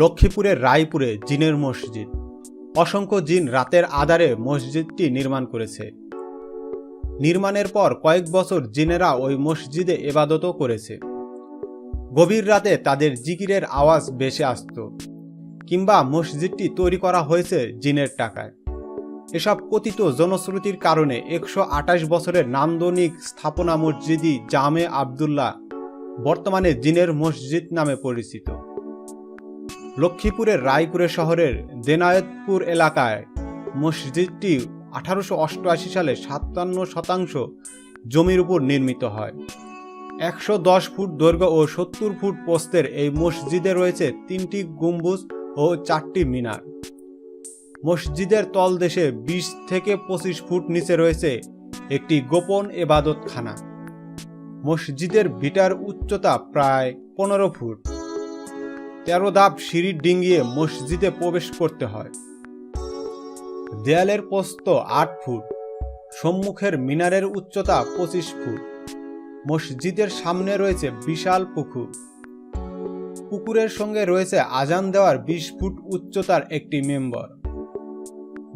লক্ষ্মীপুরের রায়পুরে জিনের মসজিদ। অসংখ্য জিন রাতের আধারে মসজিদটি নির্মাণ করেছে। নির্মাণের পর কয়েক বছর জিনেরা ওই মসজিদে এবাদতও করেছে। গভীর রাতে তাদের জিকিরের আওয়াজ বেশি আসত, কিংবা মসজিদটি তৈরি করা হয়েছে জিনের টাকায়। এসব কথিত জনশ্রুতির কারণে একশো আঠাশ বছরের নান্দনিক স্থাপনা মসজিদি জামে আবদুল্লাহ বর্তমানে জিনের মসজিদ নামে পরিচিত। লক্ষ্মীপুরের রায়পুরে শহরের দেনায়তপুর এলাকায় মসজিদটি আঠারোশো অষ্টআশি সালে সাতান্ন শতাংশ জমির উপর নির্মিত হয়। একশো দশ ফুট দৈর্ঘ্য ও সত্তর ফুট পোস্তের এই মসজিদে রয়েছে তিনটি গম্বুজ ও চারটি মিনার। মসজিদের তলদেশে বিশ থেকে পঁচিশ ফুট নিচে রয়েছে একটি গোপন এবাদতখানা। মসজিদের ভিটার উচ্চতা প্রায় পনেরো ফুট। তেরো ধাপ সিঁড়ি ডিঙ্গিয়ে মসজিদে প্রবেশ করতে হয়। দেয়ালের পোস্ত আট ফুট, সম্মুখের মিনারের উচ্চতা পঁচিশ ফুট। মসজিদের সামনে রয়েছে বিশাল পুকুর। পুকুরের সঙ্গে রয়েছে আজান দেওয়ার বিশ ফুট উচ্চতার একটি মেম্বর।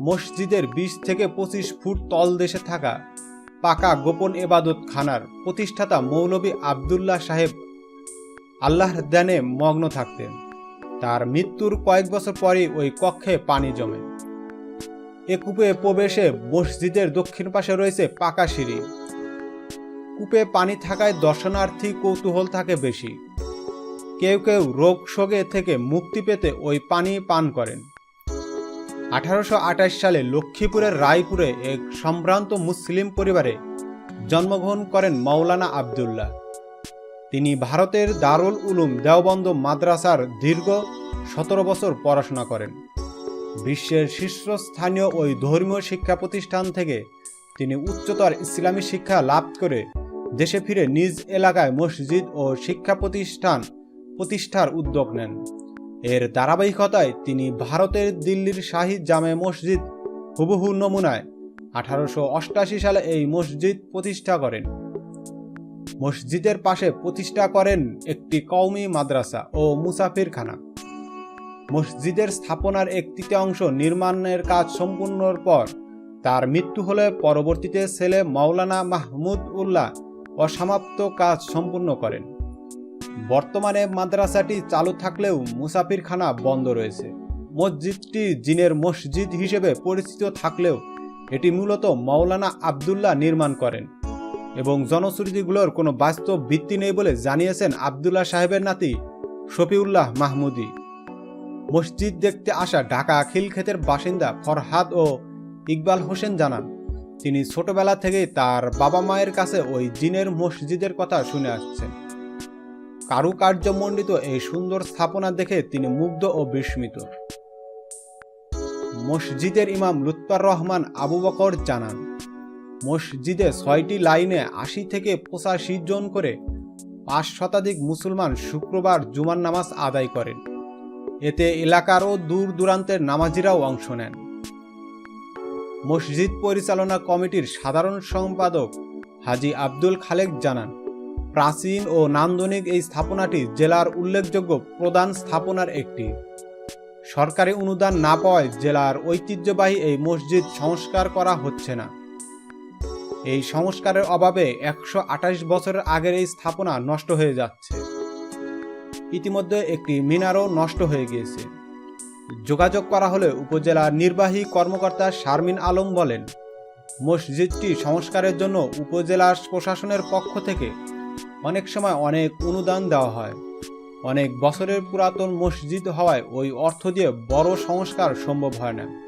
মসজিদের বিশ থেকে পঁচিশ ফুট তলদেশে থাকা পাকা গোপন এবাদত খানার প্রতিষ্ঠাতা মৌলবী আবদুল্লাহ সাহেব আল্লাহর ধ্যানে মগ্ন থাকতেন তার মৃত্যুর কয়েক বছর পরই ওই কক্ষে পানি জমে। এ কূপে প্রবেশে মসজিদের দক্ষিণ পাশে রয়েছে পাকা সিঁড়ি। কূপে পানি থাকায় দর্শনার্থী কৌতূহল থাকে বেশি। কেউ কেউ রোগ শোকে থেকে মুক্তি পেতে ওই পানি পান করেন। আঠারোশো আঠাশ সালে লক্ষ্মীপুরের রায়পুরে এক সম্ভ্রান্ত মুসলিম পরিবারে জন্মগ্রহণ করেন মৌলানা আবদুল্লাহ। তিনি ভারতের দারুল উলুম দেওবন্দ মাদ্রাসার দীর্ঘ সতেরো বছর পড়াশোনা করেন। বিশ্বের শীর্ষস্থানীয় ওই ধর্মীয় শিক্ষা প্রতিষ্ঠান থেকে তিনি উচ্চতর ইসলামী শিক্ষা লাভ করে দেশে ফিরে নিজ এলাকায় মসজিদ ও শিক্ষা প্রতিষ্ঠান প্রতিষ্ঠার উদ্যোগ নেন। এর ধারাবাহিকতায় তিনি ভারতের দিল্লির শাহী জামে মসজিদ হুবহু নমুনায় আঠারোশো সালে এই মসজিদ প্রতিষ্ঠা করেন। মসজিদের পাশে প্রতিষ্ঠা করেন একটি কওমি মাদ্রাসা ও মুসাফিরখানা। মসজিদের স্থাপনার এক তৃতীয়াংশ নির্মাণের কাজ সম্পূর্ণর পর তার মৃত্যু হলে পরবর্তীতে ছেলে মাওলানা মাহমুদ উল্লাহ অসমাপ্ত কাজ সম্পূর্ণ করেন। বর্তমানে মাদ্রাসাটি চালু থাকলেও মুসাফিরখানা বন্ধ রয়েছে। মসজিদটি জিনের মসজিদ হিসেবে পরিচিত থাকলেও এটি মূলত মাওলানা আবদুল্লাহ নির্মাণ করেন। এবং জনশ্রুতিগুলোর কোনো বাস্তব ভিত্তি নেই বলে জানিয়েছেন আবদুল্লাহ সাহেবের নাতি শফিউল্লাহ মাহমুদি। মসজিদ দেখতে আসা ঢাকা খিলক্ষেতের বাসিন্দা ফরহাদ ও ইকবাল হোসেন জানান, তিনি ছোটবেলা থেকেই তার বাবা মায়ের কাছে ওই জিনের মসজিদের কথা শুনে আসছেন। কারুকার্যমণ্ডিত এই সুন্দর স্থাপনা দেখে তিনি মুগ্ধ ও বিস্মিত। মসজিদের ইমাম লুৎপার রহমান আবু বকর জানান মসজিদে ছয়টি লাইনে আশি থেকে পঁচাশি জন করে পাঁচ শতাধিক মুসলমান শুক্রবার জুমার নামাজ আদায় করেন। এতে এলাকার ও দূর দূরান্তের নামাজিরাও অংশ নেন। মসজিদ পরিচালনা কমিটির সাধারণ সম্পাদক হাজি আব্দুল খালেক জানান, প্রাচীন ও নান্দনিক এই স্থাপনাটি জেলার উল্লেখযোগ্য প্রধান স্থাপনার একটি। সরকারি অনুদান না পাওয়ায় জেলার ঐতিহ্যবাহী এই মসজিদ সংস্কার করা হচ্ছে না। এই সংস্কারের অভাবে একশো আঠাশ বছরের আগের এই স্থাপনা নষ্ট হয়ে যাচ্ছে। ইতিমধ্যে একটি মিনারও নষ্ট হয়ে গিয়েছে। যোগাযোগ করা হলে উপজেলার নির্বাহী কর্মকর্তা শারমিন আলম বলেন, মসজিদটি সংস্কারের জন্য উপজেলা প্রশাসনের পক্ষ থেকে অনেক সময় অনেক অনুদান দেওয়া হয়। অনেক বছরের পুরাতন মসজিদ হওয়ায় ওই অর্থ দিয়ে বড় সংস্কার সম্ভব হয় না।